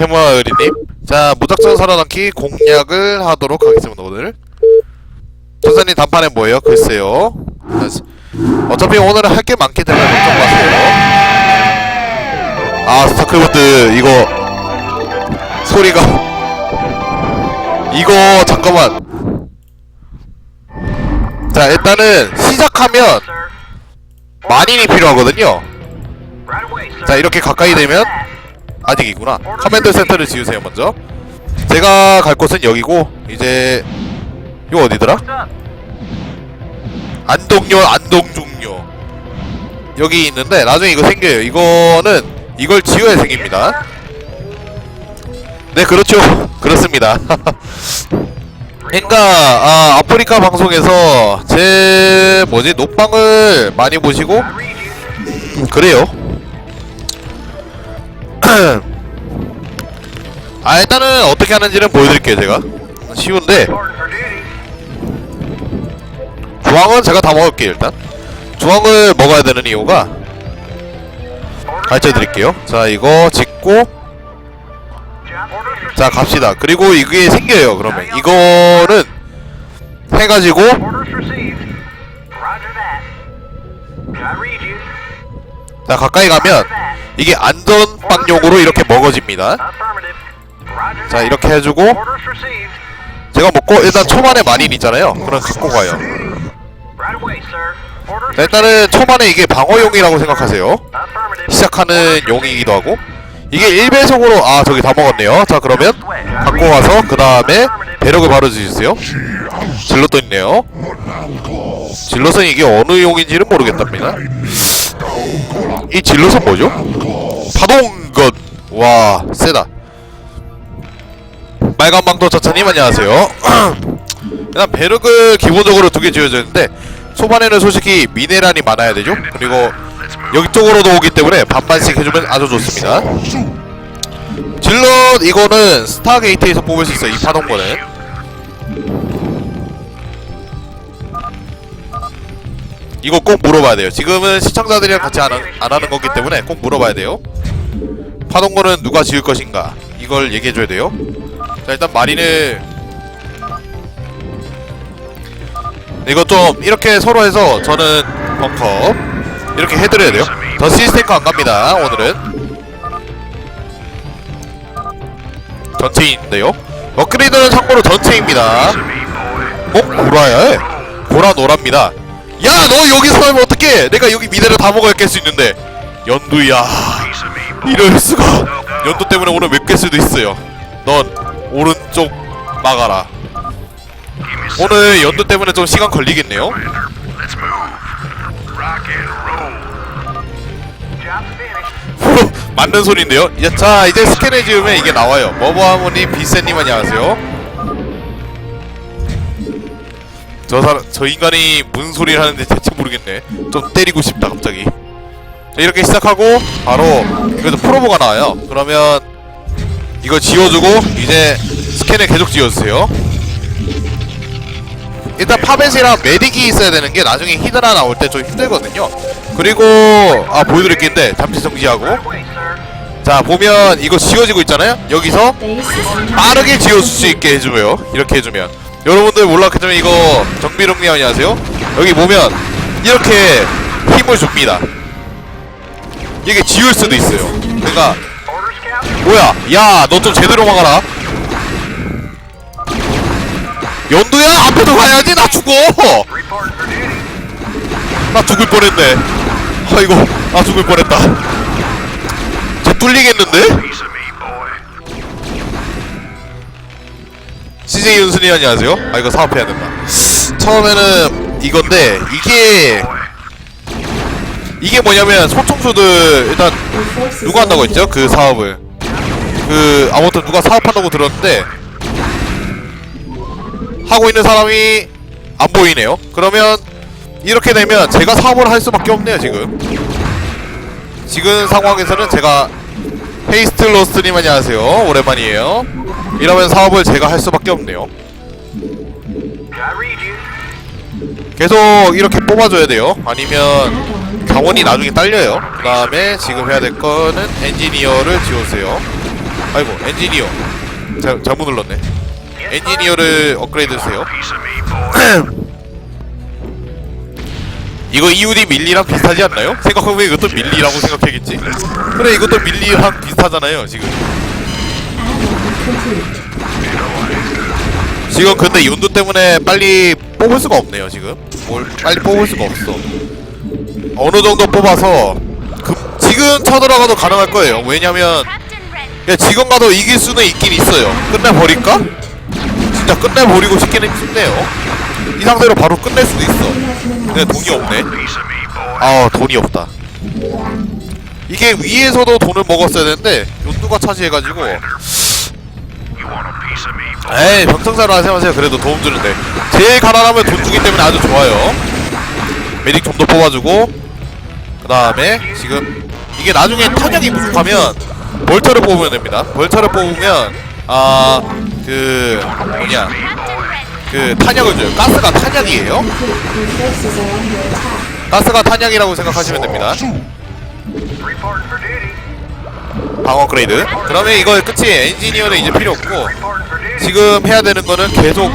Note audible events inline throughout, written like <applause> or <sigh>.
해마의리님. 자 무작정 살아남기 공략을 하도록 하겠습니다 오늘. 선생님 단판에 뭐예요? 글쎄요. 어차피 오늘은 할 게 많기 때문에 걱정 마세요. 아 스타크래프트 이거. 소리가. 이거 잠깐만. 자 일단은 시작하면 만인이 필요하거든요. 자 이렇게 가까이 되면 아직이구나. 커맨드 센터를 지으세요 먼저. 제가 갈 곳은 여기고 이제 이거 어디더라? 안동요 안동중요. 여기 있는데 나중에 이거 생겨요. 이거는 이걸 지어야 생깁니다. 네 그렇죠. <laughs> 그렇습니다. <laughs> 그러니까 아, 아프리카 방송에서 제 뭐지 녹방을 많이 보시고 그래요 <clears throat> 아 일단은 어떻게 하는지는 보여드릴게요 제가. 쉬운데. 주황은 제가 다 먹을게요 일단. 주황을 먹어야 되는 이유가 가르쳐드릴게요. 자 이거 짓고. 자 갑시다. 그리고 이게 생겨요 그러면. 이거는 해가지고. 자 가까이 가면 이게 안전빵용으로 이렇게 먹어집니다. 자 이렇게 해주고 제가 먹고 일단 초반에 마린 있잖아요. 그럼 갖고 가요. 자 일단은 초반에 이게 방어용이라고 생각하세요. 시작하는 용이기도 하고. 이게 1배속으로 아 저기 다 먹었네요. 자 그러면 갖고 와서 그 다음에 배력을 바로 주세요. 질럿도 있네요. 질럿은 이게 어느 용인지는 모르겠답니다. 이 질럿은 뭐죠? 파동건. 와 세다. 빨간방도 저차님 안녕하세요. <clears throat> 일단 배럭을 기본적으로 두 개 지어져 있는데 초반에는 솔직히 미네랄이 많아야 되죠? 그리고 여기 쪽으로도 오기 때문에 반반씩 해주면 아주 좋습니다. 질럿 이거는 스타게이트에서 뽑을 수 있어요 이 파동권은 이거 꼭 물어봐야 돼요. 지금은 시청자들이랑 같이 안, 하- 안 하는 거기 때문에 꼭 물어봐야 돼요. 파동권은 누가 지을 것인가? 이걸 얘기해줘야 돼요. 자 일단 마린을 이거 좀 이렇게 서로 해서 저는 벙커 이렇게 해드려야 돼요. 더 시스템카 안 갑니다 오늘은. 전체인데요. 업그레이드는 참고로 전체입니다. 어? 보라야 보라 노랍니다 야 너 여기서 하면 어떡해? 내가 여기 미대를 다 먹어야 깰 수 있는데. 연두야 이럴 수가. 연두 때문에 오늘 몇깰 수도 있어요. 넌 오른쪽 막아라. 오늘 연두 때문에 좀 시간 걸리겠네요. 후, <laughs> 맞는 소리인데요. 야, 자 이제 스캔해 지으면 이게 나와요. 머버하모님 비세님 안녕하세요 저 사람 저 인간이 무슨 소리를 하는지 대체 모르겠네. 좀 때리고 싶다 갑자기. 자 이렇게 시작하고 바로 이것도 프로보가 나와요. 그러면 이거 지워주고 이제 스캔을 계속 지워주세요. 일단 파벳이랑 메딕이 있어야 되는 게 나중에 히드라 나올 때 좀 힘들거든요. 그리고 아 보여드릴 게 있는데 잠시 정지하고. 자 보면 이거 지워지고 있잖아요? 여기서 빠르게 지워줄 수 있게 해주고요. 이렇게 해주면 여러분들 몰랐겠지만 이거 정비롱님 안녕하세요. 여기 보면 이렇게 힘을 줍니다. 이게 지울 수도 있어요. 그러니까 뭐야? 야 너 좀 제대로 막아라. 연두야? 앞에도 가야지. 나 죽어. 나 죽을 뻔했네. 아이고 나 죽을 뻔했다. 쟤 뚫리겠는데? CJ 윤순이 안녕하세요. 아 이거 사업해야 된다. 처음에는 이건데 이게 이게 뭐냐면 소총수들 일단 누가 한다고 했죠? 그 사업을. 그 아무튼 누가 사업한다고 들었는데 하고 있는 사람이 안 보이네요. 그러면 이렇게 되면 제가 사업을 할 수밖에 없네요 지금. 지금 상황에서는 제가 헤이스트 로스트님 안녕하세요. 오랜만이에요 이러면 사업을 제가 할 수밖에 없네요. 계속 이렇게 뽑아줘야 돼요. 아니면 자원이 나중에 딸려요. 그 다음에 지금 해야 될 거는 엔지니어를 지우세요. 아이고 엔지니어. 자, 잘못 눌렀네. 엔지니어를 업그레이드 주세요. <clears throat> 이거 EUD 밀리랑 비슷하지 않나요? 생각해보면 이것도 밀리라고 생각해야겠지. 그래 이것도 밀리랑 비슷하잖아요 지금 지금 근데 연두 때문에 빨리 뽑을 수가 없네요 지금. 뭘 빨리 뽑을 수가 없어. 어느 정도 뽑아서 그, 지금 쳐들어가도 가능할 거예요. 왜냐면 야, 지금 가도 이길 수는 있긴 있어요. 끝내버릴까? 진짜 끝내버리고 싶기는 싶네요. 이 상태로 바로 끝낼 수도 있어. 근데 돈이 없네. 아 돈이 없다. 이게 위에서도 돈을 먹었어야 되는데 연두가 차지해가지고 에이 병성사로 하세요. 그래도 도움 주는데. 제일 가난하면 돈 주기 때문에 아주 좋아요. 메딕 좀더 뽑아주고 그 다음에 지금 이게 나중에 탄약이 부족하면 벌처를 뽑으면 됩니다. 벌처를 뽑으면 아 그 뭐냐. 그 탄약을 줘요. 가스가 탄약이에요. 가스가 탄약이라고 생각하시면 됩니다. 방어 업그레이드. 그러면 이거 끝이 엔지니어는 이제 필요 없고 지금 해야 되는 거는 계속.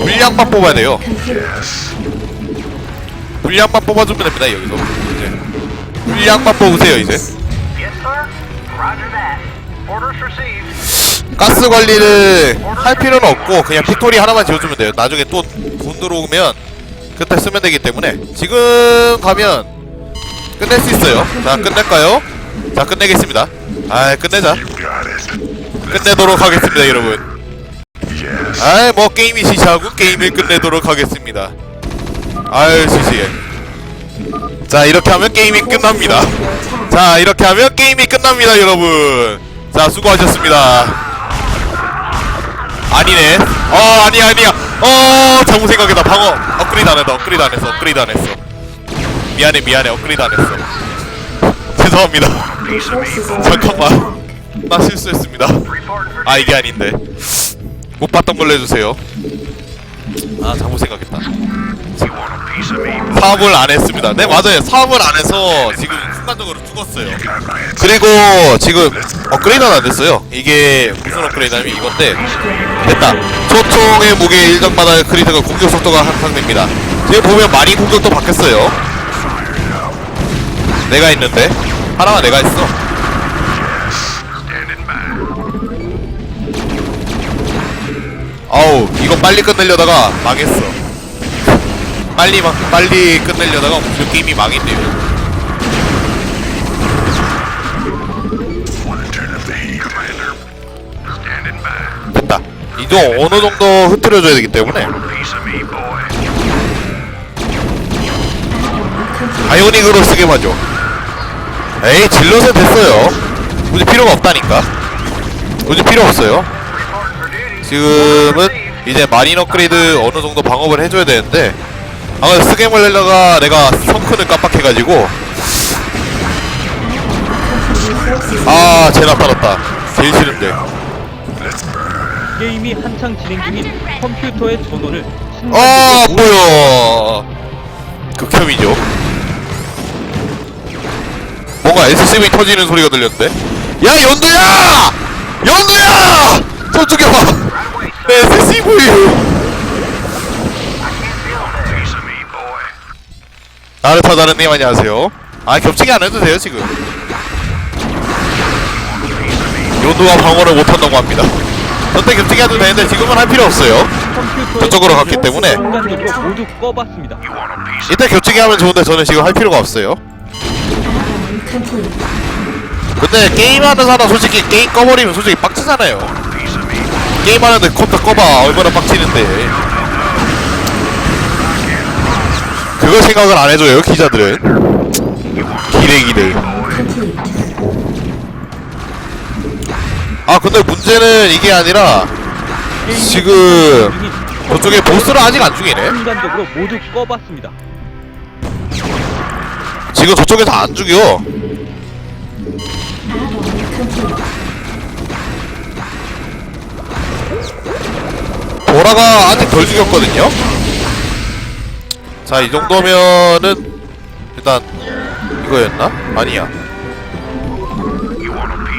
물량만 뽑아야 돼요. 물량만 뽑아주면 됩니다 여기서 이제 물량만 뽑으세요 이제. 가스 관리를 할 필요는 없고 그냥 팩토리 하나만 지어주면 돼요 나중에 또 돈 들어오면 그때 쓰면 되기 때문에 지금 가면 끝낼 수 있어요 자 끝낼까요? 자 끝내겠습니다 아 끝내자 끝내도록 하겠습니다 여러분 아이 뭐 게임이 시시하고 게임을 끝내도록 하겠습니다. 아유 시시해. 자 이렇게 하면 게임이 끝납니다. 자 이렇게 하면 게임이 끝납니다 여러분. 자 수고하셨습니다. 아니네. 어 아니야 아니야. 어 잘못 생각했다. 방어. 업그레이드 안 했다. 업그레이드 안 했어. 업그레이드 안 했어. 미안해 미안해. 업그레이드 안 했어. 죄송합니다. <laughs> 잠깐만. 나 실수했습니다. 아 이게 아닌데 못 봤던 걸로 해주세요. 아 잘못 생각했다. 사업을 안 했습니다. 네 맞아요. 사업을 안 해서 지금 순간적으로 죽었어요. 그리고 지금 업그레이드는 안 됐어요. 이게 무슨 업그레이드냐면 이건데 됐다. 소총의 무게 일정마다 크리트가 공격 속도가 향상됩니다. 지금 보면 많이 공격도 바뀌었어요. 내가 있는데? 하나만 내가 있어 아우 이거 빨리 끝내려다가 망했어. 빨리 막 빨리 끝내려다가 그 게임이 망했네요. 됐다. 이거 어느 정도 흐트려줘야 되기 때문에. 아이오닉으로 쓰게 하죠 에이 질럿은 됐어요. 굳이 필요가 없다니까. 굳이 필요 없어요 지금은 이제 마린 업그레이드 어느 정도 방업을 해줘야 되는데 아까 내려가 내가 성큰을 깜빡해가지고. 아쟤 나타났다. 제일 싫은데. 게임이 한창 진행 중인 컴퓨터의 전원을 아 뭐야 극혐이죠. 뭔가 SCV 터지는 소리가 들렸는데. 야 연두야! 연두야! 저 죽여봐 나르타다르님 안녕하세요. 아 겹치게 안 해도 돼요 지금. 연두가 방어를 못한다고 합니다. 저때 겹치게 해도 되는데 지금은 할 필요 없어요. 저쪽으로 갔기 때문에. 모두 꺼봤습니다. 겹치게 하면 좋은데 저는 지금 할 필요가 없어요. 근데 게임하는 사람 솔직히 게임 꺼버리면 솔직히 빡치잖아요. 게임하는데 컴퓨터 꺼봐. 얼마나 빡치는데 그걸 생각을 안 해줘요 기자들은 기레기들. 아 근데 문제는 이게 아니라 지금 저쪽에 보스를 아직 안 죽이네 순간적으로 모두 꺼봤습니다. 지금 저쪽에서 안 죽여. 보라가 아직 덜 죽였거든요 자 이 정도면은 일단 이거였나? 아니야.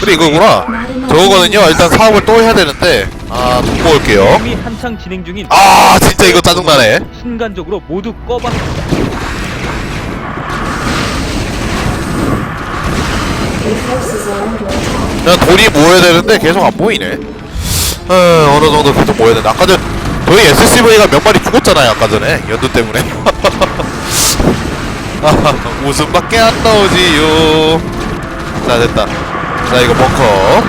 그래 이거구나. 저거거든요. 일단 사업을 또 해야 되는데. 아 돈 모을게요. 이미 한창 진행 중인 아 진짜 이거 짜증나네. 순간적으로 모두 꺼봤습니다. 그냥 돈이 모여야 되는데 계속 안 모이네. 어, 어느 정도 계속 모여야 되는데. 아까 전 저희 SCV가 몇 마리 죽었잖아요 아까 전에 연두 때문에 <laughs> 웃음밖에 안 나오지요 자 됐다 자 이거 벙커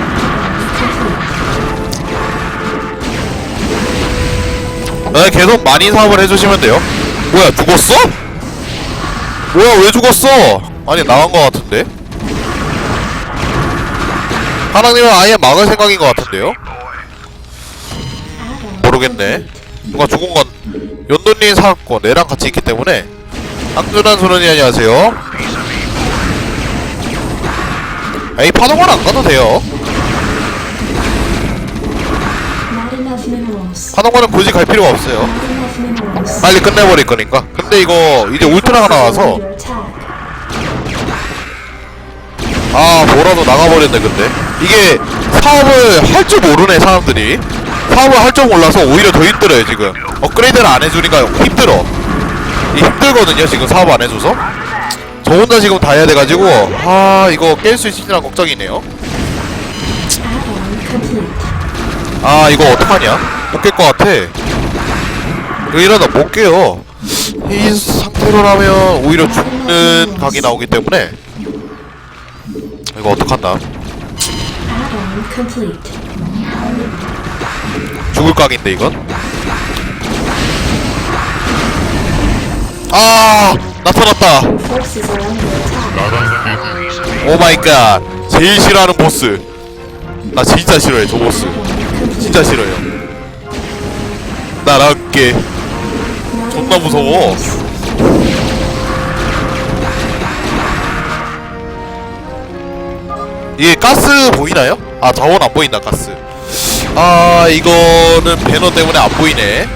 네, 계속 많이 사업을 해주시면 돼요 뭐야 죽었어? 뭐야 왜 죽었어? 아니 나간 거 같은데 하나님은 아예 막을 생각인 것 같은데요? 모르겠네. 누가 죽은 건 연돈님 사고 내랑 같이 있기 때문에 안준한 소년이 안녕하세요. 에이 파동은 안 가도 돼요. 파동관은 굳이 갈 필요가 없어요. 빨리 끝내버릴 거니까. 근데 이거 이제 울트라가 나와서. 아 뭐라도 나가버렸네 근데 이게 사업을 할 줄 모르네 사람들이 사업을 할줄 몰라서 오히려 더 힘들어요 지금. 업그레이드를 안 해주니까 힘들어. 이 힘들거든요 지금 사업 안 해줘서. 저 혼자 지금 다 해야 돼가지고 아 이거 깰 수 있을지란 걱정이네요. 아 이거 어떡하냐? 못 깰 것 같아. 이거 이러다 못 깨요. 이 상태로라면 오히려 죽는 각이 나오기 때문에. 이거 어떡한다. 죽을 각인데 이건 아 나타났다 Your forces are under attack. 오 마이 갓 제일 싫어하는 보스 나 진짜 싫어해 저 보스. 진짜 싫어요 나랑 함께 Not 존나 무서워. 이게 가스 보이나요? 아 자원 안 보인다 가스 아 이거는 배너 때문에 안 보이네.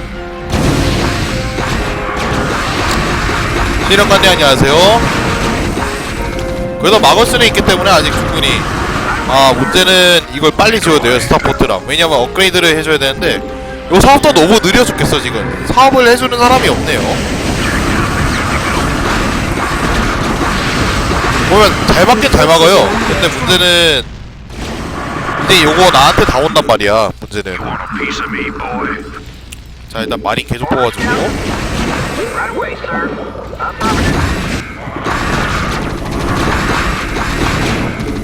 신령관님 안녕하세요. 그래도 수는 있기 때문에 아직 충분히. 아 문제는 이걸 빨리 지어야 돼요 스타포트랑. 왜냐면 업그레이드를 해줘야 되는데 요 사업도 너무 느려 죽겠어 지금. 사업을 해주는 사람이 없네요. 보면 잘 막긴 잘 막아요. 근데 문제는 근데 요거 나한테 다 온단 말이야 문제는. 자 일단 마린 계속 뽑아주고.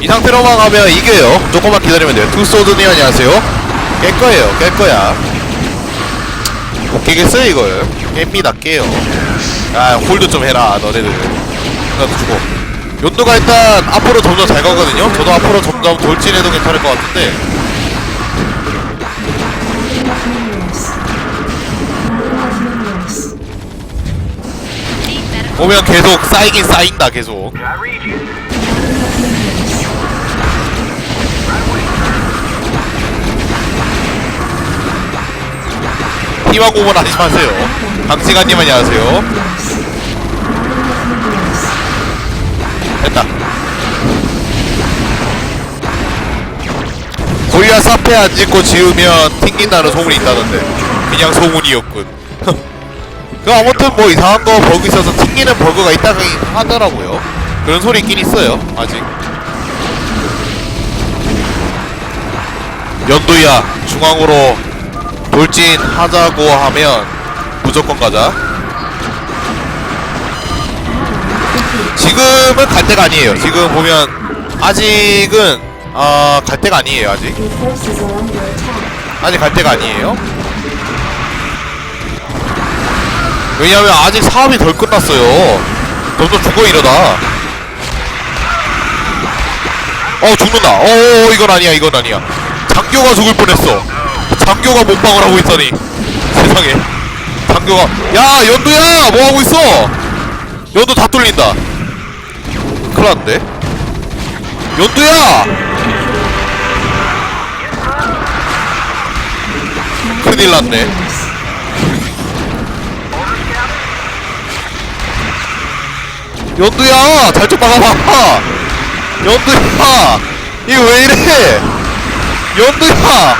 이 상태로만 가면 이겨요. 조금만 기다리면 돼요. 투소드님 안녕하세요. 깰 거예요. 깰 거야. 못 깨겠어요 이걸. 깹니다. 깨요. 아 홀드 좀 해라 너네들. 나도 주고 연두가 일단 앞으로 점점 잘 가거든요 저도 앞으로 점점 돌진해도 괜찮을 것 같은데. 보면 계속 쌓이긴 쌓인다 계속. 희망 고문 하지 마세요 강시관님 안녕하세요 됐다. 골리앗 사페 안 짓고 지으면 튕긴다는 소문이 있다던데. 그냥 소문이었군. <laughs> 그 아무튼 뭐 이상한 거 버그 있어서 튕기는 버그가 있다고 하더라고요. 그런 소리 있긴 있어요 아직. 연두야 중앙으로 돌진 하자고 하면 무조건 가자 지금은 갈 때가 아니에요 지금 보면 아직은 아 갈 때가 아니에요 아직. 아직 갈 때가 아니에요. 왜냐면 아직 사업이 덜 끝났어요. 점점 죽어 이러다. 어 죽는다. 어, 어 이건 아니야 이건 아니야. 장교가 죽을 뻔했어. 장교가 몸빵을 하고 있다니. 세상에. 장교가 야 연두야 뭐 하고 있어? 연두 다 뚫린다. 큰일 났는데. 연두야! 큰일 났네. Minerals. 연두야! 잘 좀 막아봐. 연두야! 이거 왜 이래? 연두야!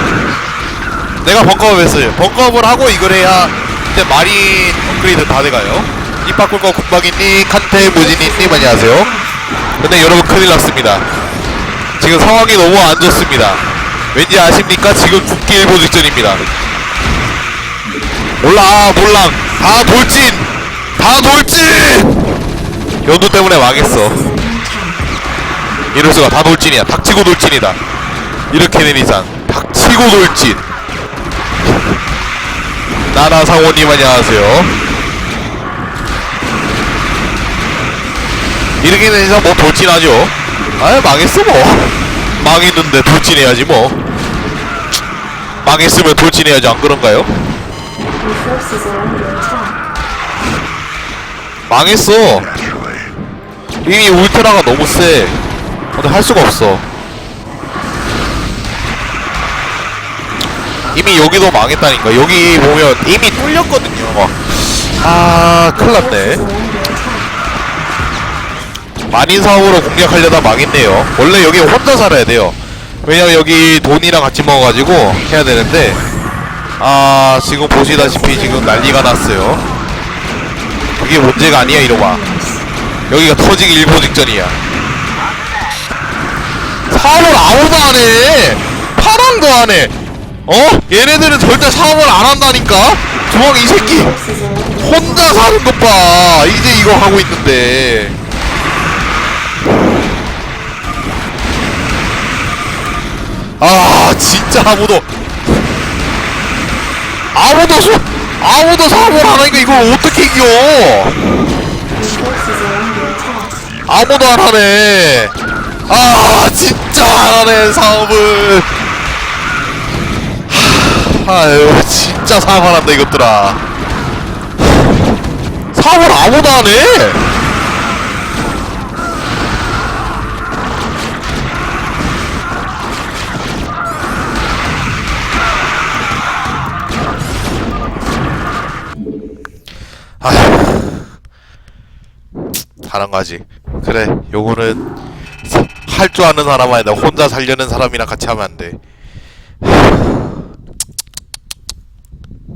내가 벙커업 했어요. 벙커업을 하고 이걸 해야 이제 마린 업그레이드 다 돼가요. 이빠꿀거 군박이님 칸테 무진이님 안녕하세요 근데 여러분 큰일 났습니다. 지금 상황이 너무 안 좋습니다. 왠지 아십니까? 지금 죽기 일보 직전입니다. 몰라 몰랑 다 돌진! 다 돌진! 연두 때문에 망했어. 이럴 수가 다 돌진이야. 닥치고 돌진이다. 이렇게 된 이상. 닥치고 돌진. 나나 상호님 안녕하세요 이렇게 된 이상 뭐 돌진하죠? 아유 망했어 뭐. 망했는데 돌진해야지 뭐. 망했으면 돌진해야지 안 그런가요? 망했어. 이미 울트라가 너무 세. 근데 할 수가 없어. 이미 여기도 망했다니까. 여기 보면 이미 뚫렸거든요. 아 큰일났네 만인 사업으로 공략하려다 망했네요. 원래 여기 혼자 살아야 돼요. 왜냐면 여기 돈이랑 같이 먹어가지고 해야 되는데 아 지금 보시다시피 지금 난리가 났어요. 그게 문제가 아니야 이놈아 여기가 터지기 일보 직전이야. 사업을 아무도 안해 파랑도 안해 어? 얘네들은 절대 사업을 안 한다니까? 주먹 이 새끼. 혼자 사는 것 봐. 이제 이거 하고 있는데. 아, 진짜 아무도 아무도 소, 아무도 사업을 안 하니까 이걸 어떻게 이겨? 아무도 안 하네. 아, 진짜 안 하네 사업을. 하, 아유, 진짜 사업을 한다 이것들아. 사업을 아무도 안 해. 아휴. 하는 거지. 그래, 요거는 할 줄 아는 사람 아니다. 혼자 살려는 사람이랑 같이 하면 안 돼.